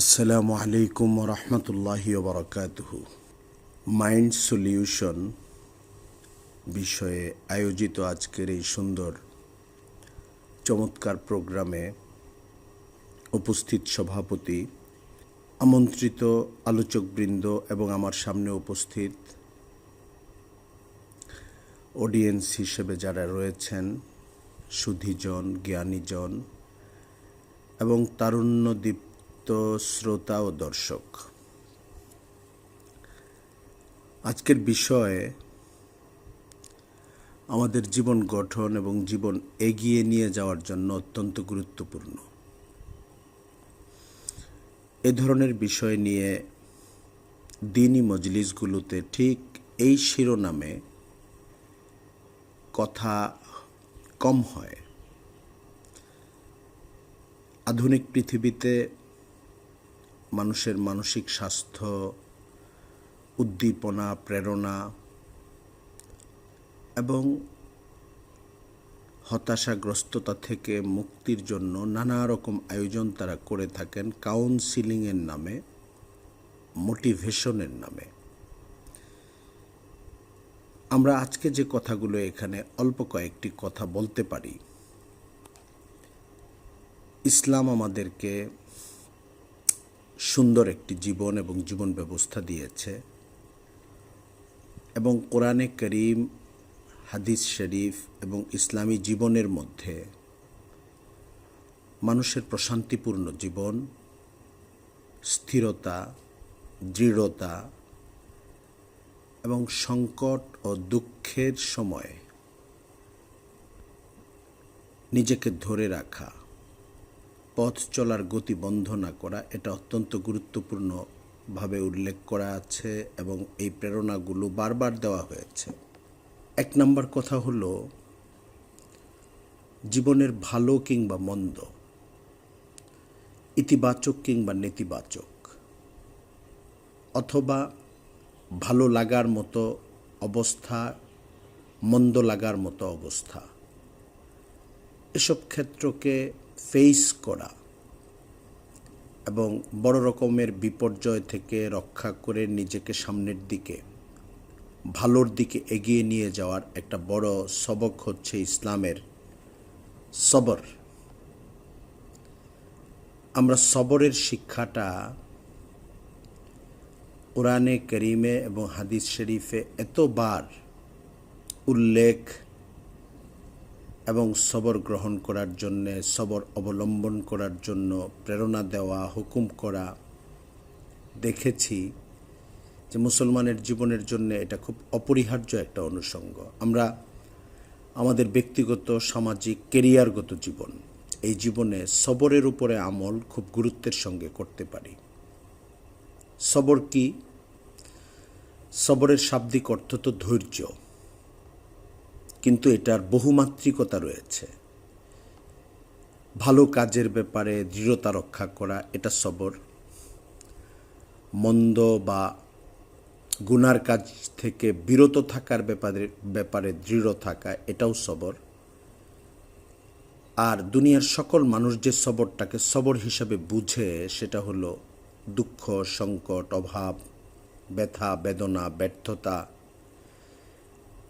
আসসালামু আলাইকুম রহমতুল্লাহি বরকাতহ মাইন্ড সলিউশন বিষয়ে আয়োজিত আজকের এই সুন্দর, চমৎকার প্রোগ্রামে উপস্থিত সভাপতি, আমন্ত্রিত আলোচকবৃন্দ এবং আমার সামনে উপস্থিত অডিয়েন্স হিসেবে যারা রয়েছেন, সুধীজন, জ্ঞানীজন এবং তারুণ্যদীপ্ত শ্রোতা ও দর্শক। আজকের বিষয়ে আমাদের জীবন গঠন এবং জীবন এগিয়ে নিয়ে যাওয়ার জন্য অত্যন্ত গুরুত্বপূর্ণ। এ ধরনের বিষয় নিয়ে দিনই মজলিসগুলোতে ঠিক এই শিরোনামে কথা কম হয়। আধুনিক পৃথিবীতে মানুষের মানসিক স্বাস্থ্য, উদ্দীপনা, প্রেরণা এবং হতাশাগ্রস্ততা থেকে মুক্তির জন্য নানা রকম আয়োজন তারা করে থাকেন কাউন্সিলিংয়ের নামে মোটিভেশনের নামে। আমরা আজকে যে কথাগুলো এখানে অল্প কয়েকটি কথা বলতে পারি, ইসলাম আমাদেরকে সুন্দর একটি জীবন এবং জীবন ব্যবস্থা দিয়েছে। এবং কোরআনে করিম, হাদিস শরীফ এবং ইসলামী জীবনের মধ্যে মানুষের প্রশান্তিপূর্ণ জীবন, স্থিরতা, দৃঢ়তা এবং সংকট ও দুঃখের সময় নিজেকে ধরে রাখা। পথ চলার গতি বন্ধ না করা, এটা অত্যন্ত গুরুত্বপূর্ণভাবে উল্লেখ করা আছে এবং এই প্রেরণাগুলো বারবার দেওয়া হয়েছে। এক নম্বর কথা হলো, জীবনের ভালো কিংবা মন্দ, ইতিবাচক কিংবা নেতিবাচক, অথবা ভালো লাগার মতো অবস্থা, মন্দ লাগার মতো অবস্থা, এসব ক্ষেত্রকে ফেস করা এবং বড় রকমের বিপর্যয় থেকে রক্ষা করে নিজেকে সামনের দিকে, ভালোর দিকে এগিয়ে নিয়ে যাওয়ার একটা বড় সবক হচ্ছে ইসলামের সবর। আমরা সবরের শিক্ষাটা কোরআনে করিমে এবং হাদিস শরীফে এতবার উল্লেখ এবং সবর গ্রহণ করার জন্যে, সবর অবলম্বন করার জন্য প্রেরণা দেওয়া, হুকুম করা দেখেছি যে মুসলমানের জীবনের জন্য এটা খুব অপরিহার্য একটা অনুষঙ্গ। আমরা আমাদের ব্যক্তিগত, সামাজিক, কেরিয়ারগত জীবন, এই জীবনে সবরের উপরে আমল খুব গুরুত্বের সঙ্গে করতে পারি। সবর কি? সবরের শাব্দিক অর্থ তো ধৈর্য। কিন্তু এটার বহুমাত্রিকতা রয়েছে। ভালো কাজের ব্যাপারে দৃঢ়তা রক্ষা করা, এটা সবর। মন্দ বা গুনার কাজ থেকে বিরত থাকার ব্যাপারে ব্যাপারে দৃঢ় থাকা, এটাও সবর। আর দুনিয়ার সকল মানুষ যে সবরটাকে সবর হিসাবে বুঝে, সেটা হলো দুঃখ, সংকট, অভাব, ব্যথা, বেদনা, ব্যর্থতা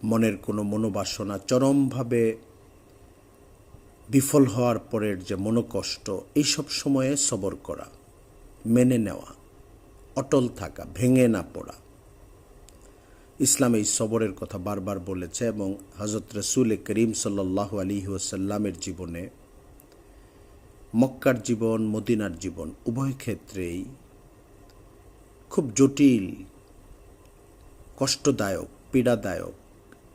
মনের কোনো মনোবাসনা চরমভাবে বিফল হওয়ার পরের যে মনোকষ্ট, এইসব সময়ে সবর করা, মেনে নেওয়া, অটল থাকা, ভেঙে না পড়া। ইসলাম এই সবরের কথা বারবার বলেছে এবং হজরত রসুল করিম সাল্লাহ আলী ওসাল্লামের জীবনে মক্কার জীবন, মদিনার জীবন উভয় ক্ষেত্রেই খুব জটিল, কষ্টদায়ক, পীড়াদায়ক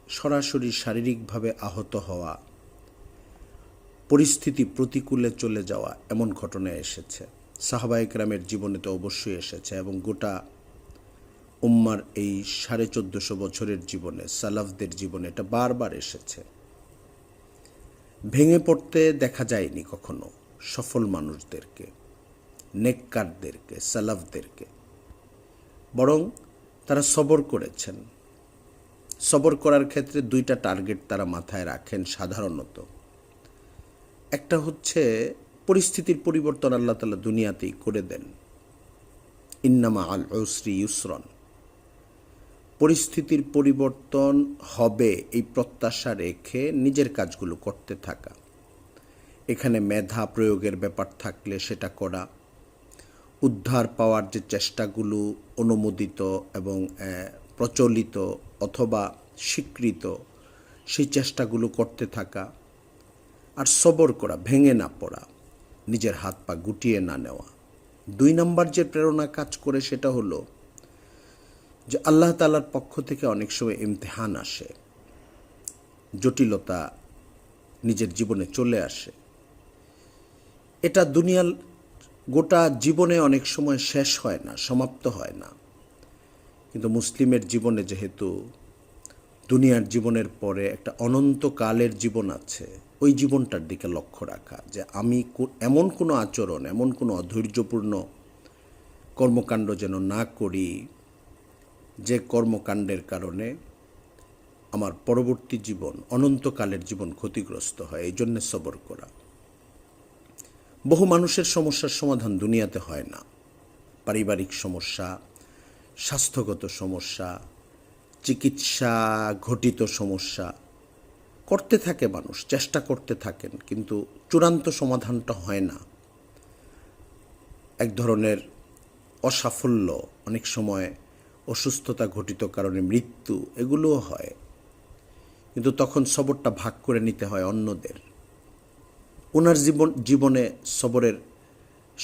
সরাসরি শারীরিকভাবে আহত হওয়া। পরিস্থিতি প্রতিকূলে চলে যাওয়া এমন ঘটনা এসেছে। সাহবাইকরামের জীবনে তো অবশ্যই এসেছে এবং গোটা উম্মার এই সাড়ে চোদ্দশো বছরের জীবনে, সালাফদের জীবনে এটা বারবার এসেছে। ভেঙে পড়তে দেখা যায়নি কখনো সফল মানুষদেরকে, নেককারদেরকে, সালাফদেরকে। বরং তারা সবর করেছেন। সবর করার ক্ষেত্রে দুইটা টার্গেট তারা মাথায় রাখেন সাধারণত। একটা হচ্ছে পরিস্থিতির পরিবর্তন আল্লাহ তালা দুনিয়াতেই করে দেন। ইন্নামা আল ওসরি ইউসরন। পরিস্থিতির পরিবর্তন হবে এই প্রত্যাশা রেখে নিজের কাজগুলো করতে থাকা। এখানে মেধা প্রয়োগের ব্যাপার থাকলে সেটা করা। উদ্ধার পাওয়ার যে চেষ্টাগুলো অনুমোদিত এবং প্রচলিত অথবা স্বীকৃত সেই চেষ্টাগুলো করতে থাকা আর সবর করা, ভেঙে না পড়া, নিজের হাত পা গুটিয়ে না নেওয়া। দুই নম্বর যে প্রেরণা কাজ করে সেটা হলো যে আল্লাহ তালার পক্ষ থেকে অনেক সময় ইমতেহান আসে, জটিলতা নিজের জীবনে চলে আসে। এটা দুনিয়ার গোটা জীবনে অনেক সময় শেষ হয় না, সমাপ্ত হয় না। কিন্তু মুসলিমের জীবনে যেহেতু দুনিয়ার জীবনের পরে একটা অনন্তকালের জীবন আছে, ওই জীবনটার দিকে লক্ষ্য রাখা যে আমি এমন কোনো আচরণ, এমন কোনো অধৈর্যপূর্ণ কর্মকাণ্ড যেন না করি যে কর্মকাণ্ডের কারণে আমার পরবর্তী জীবন, অনন্তকালের জীবন ক্ষতিগ্রস্ত হয়, এই জন্যে সবর করা। বহু মানুষের সমস্যার সমাধান দুনিয়াতে হয় না। পারিবারিক সমস্যা স্বাস্থ্যগত সমস্যা, চিকিৎসা ঘটিত সমস্যা, করতে থাকে মানুষ, চেষ্টা করতে থাকেন, কিন্তু চূড়ান্ত সমাধানটা হয় না। এক ধরনের অসাফল্য, অনেক সময় অসুস্থতা ঘটিত কারণে মৃত্যু, এগুলোও হয়। কিন্তু তখন সবরটা ভাগ করে নিতে হয় অন্যদের। ওনার জীবন, জীবনে সবরের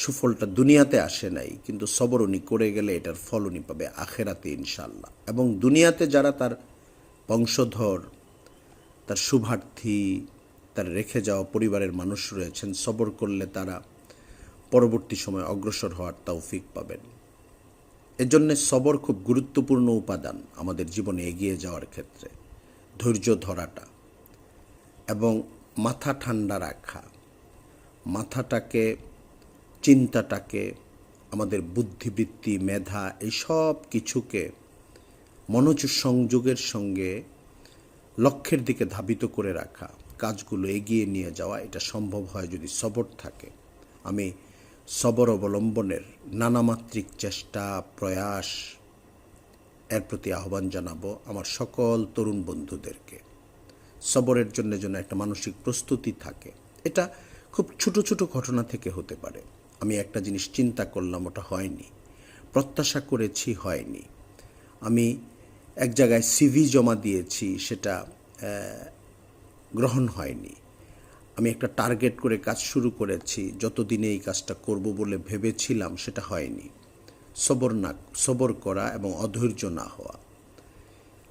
সুফলটা দুনিয়াতে আসে নাই, কিন্তু সবর উনি করে গেলে এটার ফল উনি পাবে আখেরাতে ইনশাল্লাহ এবং দুনিয়াতে যারা তার বংশধর, তার শুভার্থী, তার রেখে যাওয়া পরিবারের মানুষ রয়েছেন, সবর করলে তারা পরবর্তী সময় অগ্রসর হওয়ার তৌফিক পাবেন। এজন্যে সবর খুব গুরুত্বপূর্ণ উপাদান আমাদের জীবনে এগিয়ে যাওয়ার ক্ষেত্রে, ধৈর্য ধরাটা এবং মাথা ঠান্ডা রাখা। মাথাটাকে চিন্তাটাকে, আমাদের বুদ্ধিবৃত্তি, মেধা এই সব কিছুকে মনোযোগ সংযোগের সঙ্গে লক্ষ্যের দিকে ধাবিত করে রাখা, কাজগুলো এগিয়ে নিয়ে যাওয়া, এটা সম্ভব হয় যদি সবর থাকে। আমি সবর অবলম্বনের নানামাত্রিক চেষ্টা, প্রয়াস এর প্রতি আহ্বান জানাব আমার সকল তরুণ বন্ধুদেরকে। সবরের জন্য যেন একটা মানসিক প্রস্তুতি থাকে, এটা খুব ছোট ছোট ঘটনা থেকে হতে পারে। আমি একটা জিনিস চিন্তা করলাম, ওটা হয়নি। প্রত্যাশা করেছি হয়নি। আমি এক জায়গায় সিভি জমা দিয়েছি, সেটা গ্রহণ হয়নি। আমি একটা টার্গেট করে কাজ শুরু করেছি, যতদিনে এই কাজটা করব বলে ভেবেছিলাম, সেটা হয়নি। সবর না, সবর করা এবং অধৈর্য না হওয়া।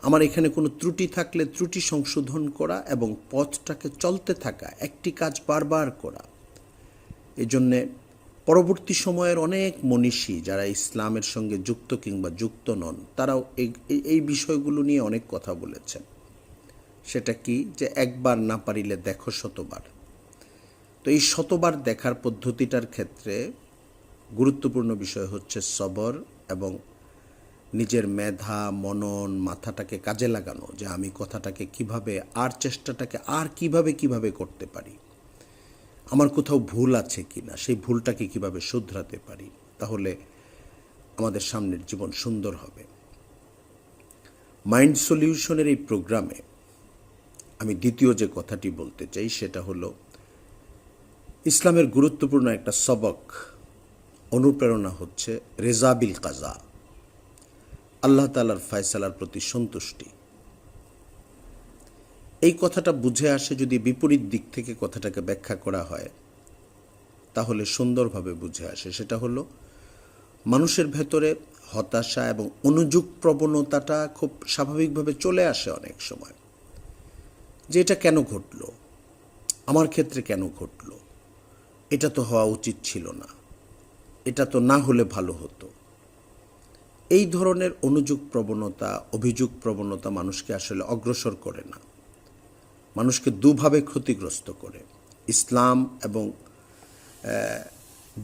আমার এখানে কোনো ত্রুটি থাকলে ত্রুটি সংশোধন করা এবং পথটাকে চলতে থাকা, একটি কাজ বারবার করা। এজন্যে পরবর্তী সময়ের অনেক মনীষী যারা ইসলামের সঙ্গে যুক্ত কিংবা যুক্ত নন, তারাও এই- বিষয়গুলো নিয়ে অনেক কথা বলেছেন। সেটা কি? যে একবার না পারিলে দেখো শতবার। তো এই শতবার দেখার পদ্ধতিটার ক্ষেত্রে গুরুত্বপূর্ণ বিষয় হচ্ছে সবর এবং নিজের মেধা, মনন, মাথাটাকে কাজে লাগানো, যে আমি কথাটাকে কীভাবে, আর চেষ্টাটাকে আর কীভাবে কীভাবে করতে পারি। আমার কোথাও ভুল আছে কি না সেই ভুলটাকে কীভাবে শুধরাতে পারি, তাহলে আমাদের সামনের জীবন সুন্দর হবে। মাইন্ড সলিউশনের এই প্রোগ্রামে আমি দ্বিতীয় যে কথাটি বলতে চাই, সেটা হলো, ইসলামের গুরুত্বপূর্ণ একটা সবক অনুপ্রেরণা হচ্ছে রেজাবিল কাজা। আল্লাহ তালার ফয়সালার প্রতি সন্তুষ্টি। এই কথাটা বুঝে আসে যদি বিপরীত দিক থেকে কথাটাকে ব্যাখ্যা করা হয়, তাহলে সুন্দরভাবে বুঝে আসে। সেটা হলো, মানুষের ভেতরে হতাশা এবং অনুযোগ প্রবণতাটা খুব স্বাভাবিকভাবে চলে আসে অনেক সময়। যে এটা কেন ঘটলো? আমার ক্ষেত্রে কেন ঘটলো? এটা তো হওয়া উচিত ছিল না। এটা তো না হলে ভালো হতো। এই ধরনের অনুযোগ প্রবণতা অভিযোগ প্রবণতা মানুষকে আসলে অগ্রসর করে না। মানুষকে দুভাবে ক্ষতিগ্রস্ত করে। ইসলাম এবং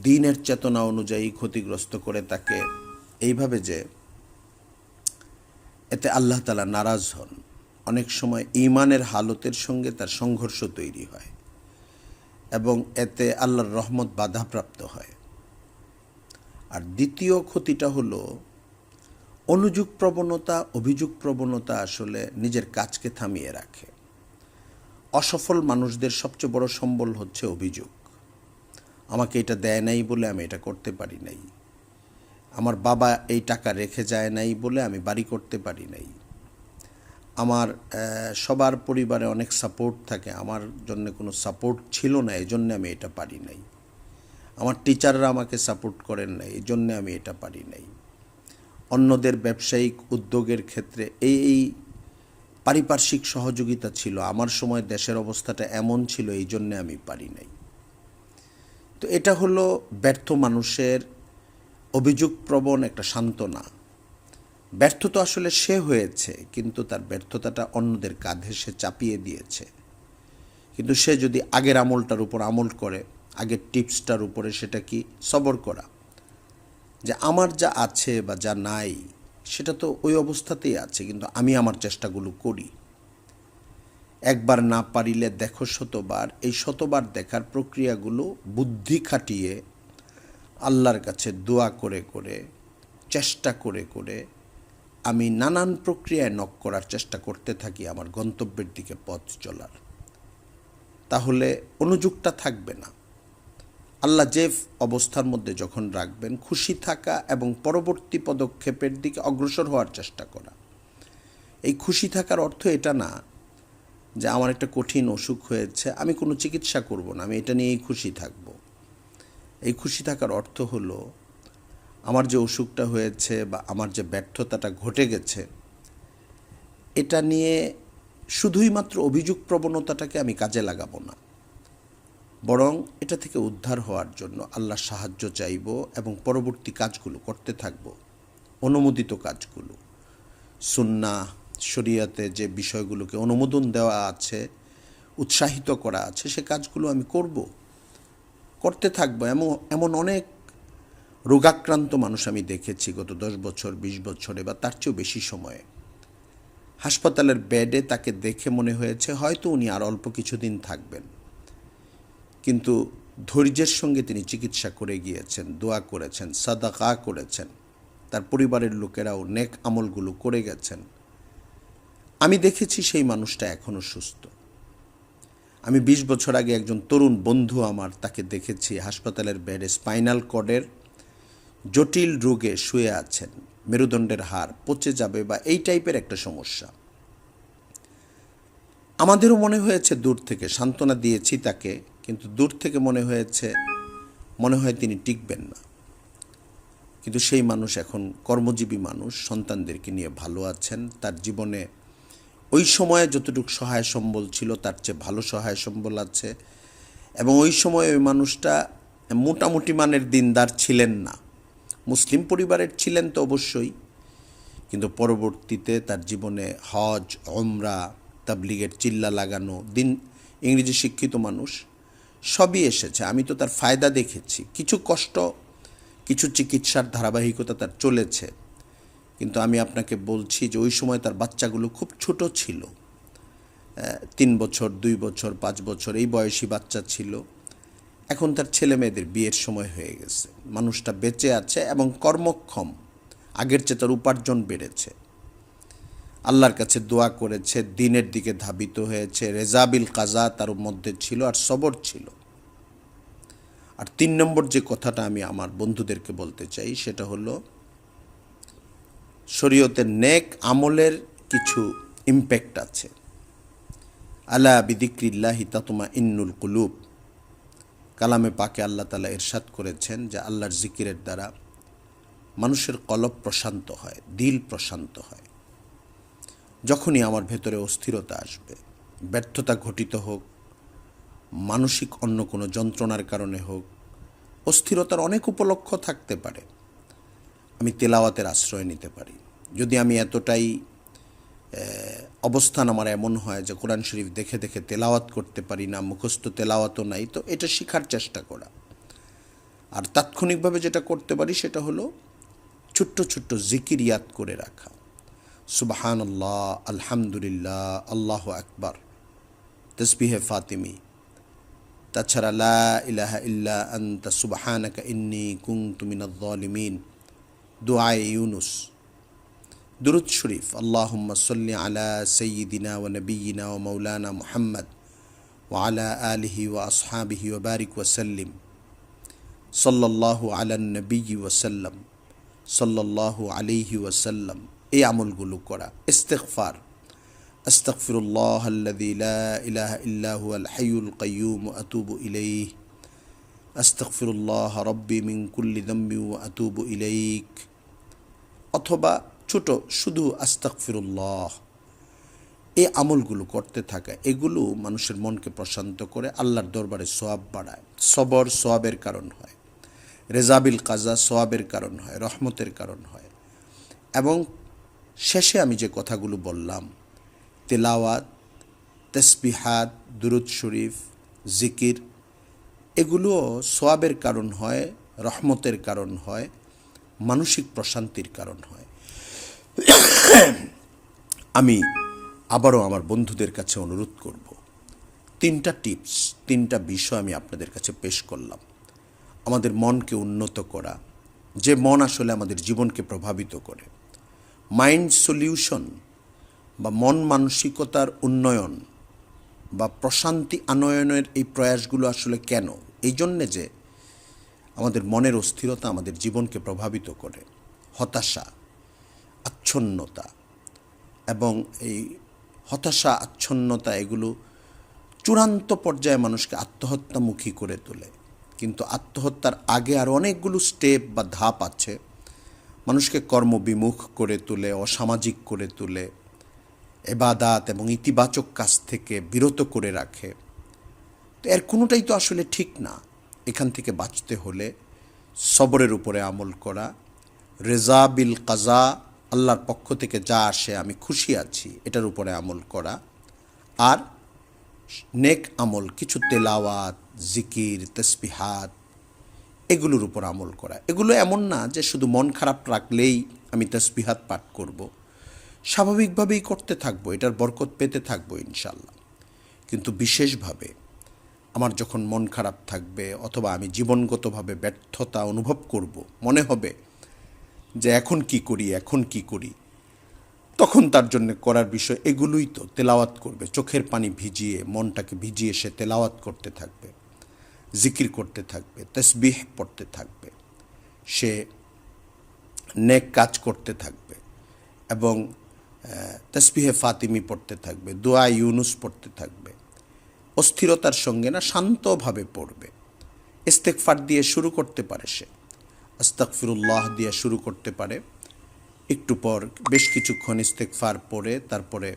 দিনের চেতনা অনুযায়ী ক্ষতিগ্রস্ত করে তাকে এইভাবে যে এতে আল্লাহ তালা নারাজ হন। অনেক সময় ইমানের হালতের সঙ্গে তার সংঘর্ষ তৈরি হয় এবং এতে আল্লাহর রহমত বাধাপ্রাপ্ত হয়। আর দ্বিতীয় ক্ষতিটা হলো অনুযোগ প্রবণতা অভিযোগ প্রবণতা আসলে নিজের কাজকে থামিয়ে রাখে। অসফল মানুষদের সবচেয়ে বড় সম্বল হচ্ছে অভিযোগ। আমাকে এটা দেয় নাই বলে আমি এটা করতে পারি নাই। আমার বাবা এই টাকা রেখে যায় নাই বলে আমি বাড়ি করতে পারি নাই। আমার সবার পরিবারে অনেক সাপোর্ট থাকে। আমার জন্য কোনো সাপোর্ট ছিল না, এই জন্য আমি এটা পারি নাই। আমার টিচাররা আমাকে সাপোর্ট করেন নাই, এই জন্য আমি এটা পারি নাই। অন্যদের ব্যবসায়িক উদ্যোগের ক্ষেত্রে এই এই পারিপার্শ্বিক সহযোগিতা ছিল। আমার সময় দেশের অবস্থাটা এমন ছিল, এই জন্যে আমি পারি নাই। তো এটা হলো ব্যর্থ মানুষের অভিযোগ প্রবণ একটা সান্ত্বনা। ব্যর্থ তো আসলে সে হয়েছে, কিন্তু তার ব্যর্থতাটা অন্যদের কাঁধে সে চাপিয়ে দিয়েছে। কিন্তু সে যদি আগের আমলটার উপর আমল করে, আগের টিপসটার উপরে সেটা কি সবর করা? যে আমার যা আছে বা যা নাই সেটা তো ওই অবস্থাতেই আছে, কিন্তু আমি আমার চেষ্টাগুলো করি। একবার না পারিলে দেখো শতবার, এই শতবার দেখার প্রক্রিয়াগুলো বুদ্ধি খাটিয়ে আল্লাহর কাছে দোয়া করে করে, চেষ্টা করে করে আমি নানান প্রক্রিয়ায় নক করার চেষ্টা করতে থাকি আমার গন্তব্যের দিকে পথ চলার। তাহলে অনুযোগটা থাকবে না। আল্লাহ যে অবস্থার মধ্যে যখন রাখবেন, খুশি থাকা এবং পরবর্তী পদক্ষেপের দিকে অগ্রসর হওয়ার চেষ্টা করা। এই খুশি থাকার অর্থ এটা না যে আমার একটা কঠিন অসুখ হয়েছে, আমি কোনো চিকিৎসা করব না, আমি এটা নিয়েই খুশি থাকব। এই খুশি থাকার অর্থ হলো, আমার যে অসুখটা হয়েছে বা আমার যে ব্যর্থতাটা ঘটে গেছে, এটা নিয়ে শুধুই মাত্র অভিযোগ প্রবণতাটাকে আমি কাজে লাগাবো না। বরং এটা থেকে উদ্ধার হওয়ার জন্য আল্লাহ সাহায্য চাইব এবং পরবর্তী কাজগুলো করতে থাকব, অনুমোদিত কাজগুলো। সুন্না, শরিয়াতে যে বিষয়গুলোকে অনুমোদন দেওয়া আছে, উৎসাহিত করা আছে, সে কাজগুলো আমি করব, করতে থাকব। এমন এমন অনেক রোগাক্রান্ত মানুষ আমি দেখেছি গত দশ বছর, বিশ বছরে বা তার চেয়েও বেশি সময়ে। হাসপাতালের বেডে তাকে দেখে মনে হয়েছে, হয়তো উনি আর অল্প কিছুদিন থাকবেন। কিন্তু ধৈর্যের সঙ্গে তিনি চিকিৎসা করে গিয়েছেন, দোয়া করেছেন, সাদাকা করেছেন। তার পরিবারের লোকেরাও নেক আমলগুলো করে গেছেন। আমি দেখেছি সেই মানুষটা এখনও সুস্থ। আমি বিশ বছর আগে একজন তরুণ বন্ধু আমার তাকে দেখেছি, হাসপাতালের বেডে স্পাইনাল কর্ডের জটিল রোগে শুয়ে আছেন, মেরুদণ্ডের হার পচে যাবে বা এই টাইপের একটা সমস্যা। আমাদেরও মনে হয়েছে দূর থেকে সান্ত্বনা দিয়েছি তাকে কিন্তু দূর থেকে মনে হয়েছে, মনে হয় তিনি টিকবেন না। কিন্তু সেই মানুষ এখন কর্মজীবী মানুষ, সন্তানদেরকে নিয়ে ভালো আছেন। তার জীবনে ওই সময়ে যতটুকু সহায় সম্বল ছিল, তার চেয়ে ভালো সহায় সম্বল আছে। এবং ওই সময় ওই মানুষটা মোটামুটি মানের দিনদার ছিলেন না। মুসলিম পরিবারের ছিলেন তো অবশ্যই, কিন্তু পরবর্তীতে তার জীবনে হজ অমরা তাবলিগের চিল্লা লাগানো, দিন, ইংরেজি শিক্ষিত মানুষ সবই এসেছে। আমি তো তার ফায়দা দেখেছি। কিছু কষ্ট, কিছু চিকিৎসার ধারাবাহিকতা তার চলেছে। কিন্তু আমি আপনাকে বলছি যে ওই সময় তার বাচ্চাগুলো খুব ছোট ছিল। তিন বছর, দুই বছর, পাঁচ বছর এই বয়সী বাচ্চা ছিল। এখন তার ছেলে মেয়েদের বিয়ের সময় হয়ে গেছে। মানুষটা বেঁচে আছে এবং কর্মক্ষম। আগের চেয়ে তার উপার্জন বেড়েছে। আল্লাহর কাছে দোয়া করেছে, দিনের দিকে ধাবিত হয়েছে রেজাবিল কাজা তার মধ্যে ছিল আর সবর ছিল। আর তিন নম্বর যে কথাটা আমি আমার বন্ধুদেরকে বলতে চাই, সেটা হলো, শরীয়তের নেক আমলের কিছু ইম্প্যাক্ট আছে। আলা বিদিক্রিল্লাহি তাতমা ইন্নুল কুলুব। কালামে পাকে আল্লাহ তালা এরশাদ করেছেন যে আল্লাহর জিকিরের দ্বারা মানুষের কলব প্রশান্ত হয়, দিল প্রশান্ত হয়। যখনই আমার ভেতরে অস্থিরতা আসবে, ব্যর্থতা ঘটিত হোক, মানসিক অন্য কোনো যন্ত্রণার কারণে হোক, অস্থিরতার অনেক উপলক্ষ থাকতে পারে। আমি তেলাওয়াতের আশ্রয় নিতে পারি। যদি আমি এতটাই অবস্থান আমার এমন হয় যে কোরআন শরীফ দেখে দেখে তেলাওয়াত করতে পারি না, মুখস্থ তেলাওয়াতও নাই, তো এটা শেখার চেষ্টা করা। আর তাৎক্ষণিকভাবে যেটা করতে পারি সেটা হলো ছোট্ট ছোট্ট জিকির ইয়াদ করে রাখা। সুবাহান আল্লাহ আলহামদুলিল্লাহ আল্লাহ আকবার তসবিহে ফাতিমি তাছাড়া লা ইলাহা ইল্লা আন্তা সুবহানাকা ইন্নি কুনতু মিনাজ জালিমিন দুআয়ে ইউনুস দুরুদ শরীফ আল্লাহুম্মা সাল্লি আলা সাইয়্যিদিনা ওয়া নাবিয়িনা ওয়া মাওলানা মুহাম্মদ ওয়া আলা আলিহি ওয়া আসহাবিহি ওয়া বারিক ওয়া সাল্লিম সাল্লাল্লাহু আলা নবী ওয়াসাল্লাম সাল্লাল্লাহু আলাইহি ওয়াসাল্লাম এই আমলগুলো করা ইস্তেগফার أستغفر الله الذي لا إله إلا هو الحي القيوم وأتوب إليه أستغفر الله ربي من كل ذنب وأتوب إليك অথবা ছোট শুধু আস্তাকফিরুল্লাহ এই আমলগুলো করতে থাকা এগুলো মানুষের মনকে প্রশান্ত করে আল্লাহর দরবারে সোয়াব বাড়ায় সবর সোয়াবের কারণ হয় রেজাবিল কাজা সোয়াবের কারণ হয় রহমতের কারণ হয় এবং শেষে আমি যে কথাগুলো বললাম, তেলাওয়াত, তসবিহাত, দুরুদ শরীফ, জিকির এগুলো সোয়াবের কারণ হয়, রহমতের কারণ হয়, মানসিক প্রশান্তির কারণ হয়। আমি আবারও আমার বন্ধুদের কাছে অনুরোধ করব। তিনটা টিপস, তিনটা বিষয় আমি আপনাদের কাছে পেশ করলাম। আমাদের মনকে উন্নত করা, যে মন আসলে আমাদের জীবনকে প্রভাবিত করে। মাইন্ড সলিউশন বা মন মানসিকতার উন্নয়ন বা প্রশান্তি আনয়নের এই প্রয়াসগুলো আসলে কেন? এই জন্যে যে আমাদের মনের অস্থিরতা আমাদের জীবনকে প্রভাবিত করে। হতাশা, আচ্ছন্নতা এবং এই হতাশা, আচ্ছন্নতা এগুলো চূড়ান্ত পর্যায়ে মানুষকে আত্মহত্যামুখী করে তোলে। কিন্তু আত্মহত্যার আগে আর অনেকগুলো স্টেপ বা ধাপ আছে। মানুষকে কর্মবিমুখ করে তোলে, অসামাজিক করে তোলে, এবাদাত এবং ইতিবাচক কাজ থেকে বিরত করে রাখে। তো এর কোনোটাই তো আসলে ঠিক না। এখান থেকে বাঁচতে হলে সবরের উপরে আমল করা, রেজা বিল কাজা, আল্লাহর পক্ষ থেকে যা আসে আমি খুশি আছি, এটার উপরে আমল করা। আর নেক আমল, কিছু তেলাওয়াত, জিকির, তসবিহাত এগুলোর উপর আমল করা। এগুলো এমন না যে শুধু মন খারাপ রাখলেই আমি তসবিহাত পাঠ করব। স্বাভাবিকভাবেই করতে থাকব, এটার বরকত পেতে থাকব ইনশাল্লাহ কিন্তু বিশেষভাবে আমার যখন মন খারাপ থাকবে অথবা আমি জীবনগতভাবে ব্যর্থতা অনুভব করব, মনে হবে যে এখন কি করি, এখন কি করি, তখন তার জন্য করার বিষয় এগুলোই তো, তেলাওয়াত করবে, চোখের পানি ভিজিয়ে, মনটাকে ভিজিয়ে সে তেলাওয়াত করতে থাকবে। জিকির করতে থাকবে, তসবিহ পড়তে থাকবে, সে নেক কাজ করতে থাকবে এবং তসবিহে ফাতিমি পড়তে থাকবে, দোয়া ইউনুস পড়তে থাকবে, অস্থিরতার সঙ্গে না শান্তভাবে পড়বে। ইস্তেকফার দিয়ে শুরু করতে পারে সে আস্তাকফিরুল্লাহ দিয়ে শুরু করতে পারে। একটু পর বেশ কিছুক্ষণ ইস্তেকফার পড়ে, তারপরে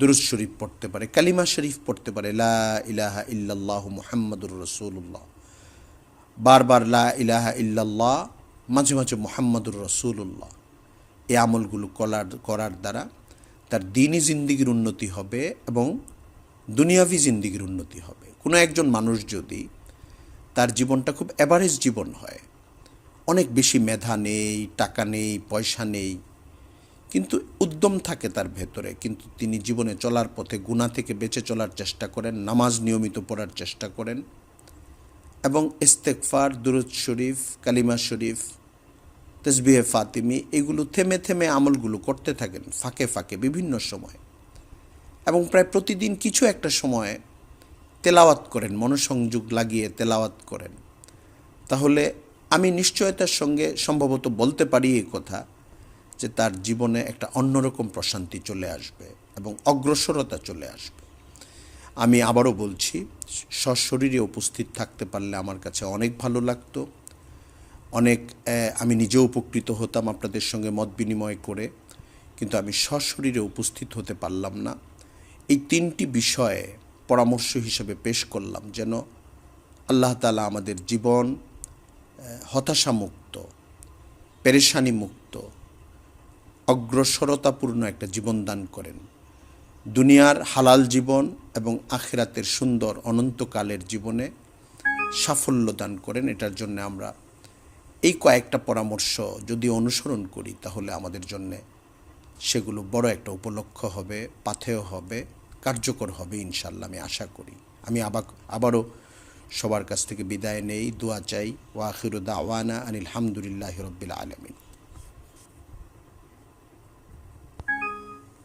দুরুজ শরীফ পড়তে পারে, কালিমা শরীফ পড়তে পারে, লা ইলাহা ইল্লাল্লাহ মুহাম্মাদুর রসুল্লাহ বারবার লা ইলাহা ইল্লাল্লাহ, মাঝে মাঝে মোহাম্মদুর রসুল্লাহ এই আমলগুলো করার করার দ্বারা তার দিনই জিন্দিগির উন্নতি হবে এবং দুনিয়াভি জিন্দিগির উন্নতি হবে। কোনো একজন মানুষ যদি তার জীবনটা খুব অ্যাভারেজ জীবন হয়, অনেক বেশি মেধা নেই, টাকা নেই, পয়সা নেই কিন্তু উদ্যম থাকে তার ভেতরে। কিন্তু তিনি জীবনে চলার পথে গুণা থেকে বেঁচে চলার চেষ্টা করেন, নামাজ নিয়মিত পড়ার চেষ্টা করেন এবং ইস্তেকফার দুরুদ শরীফ, কালিমা শরীফ, তসবিহে ফাতিমি এগুলো থেমে থেমে আমলগুলো করতে থাকেন ফাঁকে ফাঁকে বিভিন্ন সময়। এবং প্রায় প্রতিদিন কিছু একটা সময়ে তেলাওয়াত করেন, মনোসংযোগ লাগিয়ে তেলাওয়াত করেন। তাহলে আমি নিশ্চয়তার সঙ্গে সম্ভবত বলতে পারি এই কথা যে তার জীবনে একটা অন্যরকম প্রশান্তি চলে আসবে এবং অগ্রসরতা চলে আসবে। আমি আবারও বলছি, সশরীরে উপস্থিত থাকতে পারলে আমার কাছে অনেক ভালো লাগতো। অনেক আমি নিজেও উপকৃত হতাম আপনাদের সঙ্গে মত বিনিময় করে, কিন্তু আমি সশরীরে উপস্থিত হতে পারলাম না। এই তিনটি বিষয়ে পরামর্শ হিসেবে পেশ করলাম যেন আল্লাহ তালা আমাদের জীবন হতাশামুক্ত পেরেশানি মুক্ত অগ্রসরতাপূর্ণ একটা জীবন দান করেন। দুনিয়ার হালাল জীবন এবং আখেরাতের সুন্দর অনন্তকালের জীবনে সাফল্য দান করেন। এটার জন্য আমরা এই কয়েকটা পরামর্শ যদি অনুসরণ করি, তাহলে আমাদের জন্যে সেগুলো বড় একটা উপলক্ষ হবে, পাথেয় হবে, কার্যকর হবে ইনশাল্লাহ আমি আশা করি। আমি আবার আবারও সবার কাছ থেকে বিদায় নেই, দোয়া চাই। ওয়াখির দাওয়ানা আনিল হামদুলিল্লাহ রব্বিল আলমিন।